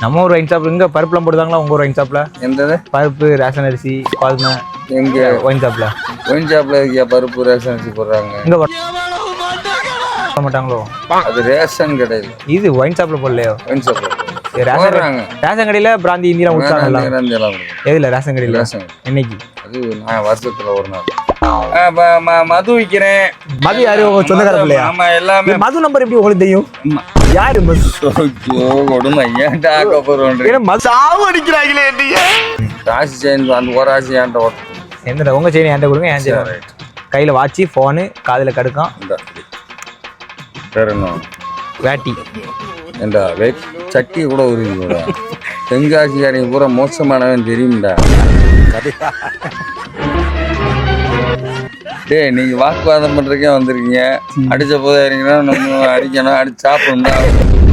நம்ம ஒரு wine shop இங்க பருப்புலாம் போடுதாங்களா? உங்க ஒரு ஒயின் ஷாப்ல எந்தது? பருப்பு ரேஷன் அரிசி பால்மை எங்க? ஒயின் ஷாப்ல ஒயின் ஷாப்ல இருக்கியா? பருப்பு ரேஷன் அரிசி போடுறாங்க. இங்க மாட்டாங்களோ? அது ரேஷன் கடையில். இது ஒயின் ஷாப்ல போடலையோ? ஒயின் ஷாப்ல ரேஷன் ரேஷன் கடையில பிராந்தி இந்தியெல்லாம் குடிச்சாங்கல்ல எல்லாம். எதுல? ரேஷன் கடையில? ரேஷன் என்னைக்கு? அது நான் வருஷத்துல ஒரு நாள். மது விற்கிறேன் மது யாரு? உங்க சொந்தக்கார பிள்ளையா? ஆமா எல்லாமே. மது நம்பர் எப்படி உங்களுக்கு தெரியும். யாரு ஐயோ, கொடுமை. ஏன்டா கப்பறோன்றீங்க ஏன்னா மது சாவு அடிக்கிறாங்களே நீங்க ராசி செயின் அந்த ஒரு ராசி ஏன்டா ஓட்ட எந்த உங்க செயின் என்கிட்ட கொடுங்க என் செயின்? கையில வாட்சி ஃபோனு காதுல கடுக்கம். இந்த வேற என்ன? வேட்டி. ஏண்டா வெட் சட்டி கூட உருவி கூட தென்காசிக்காரங்க பூரா மோசமானவன் தெரியும்டா. டேய் நீங்க வாக்குவாதம் பண்றதுக்கே வந்திருக்கீங்க. அடிச்ச போதே இருக்கீங்கன்னா நம்ம அடிக்கணும். அடிச்சு சாப்பிடணும்.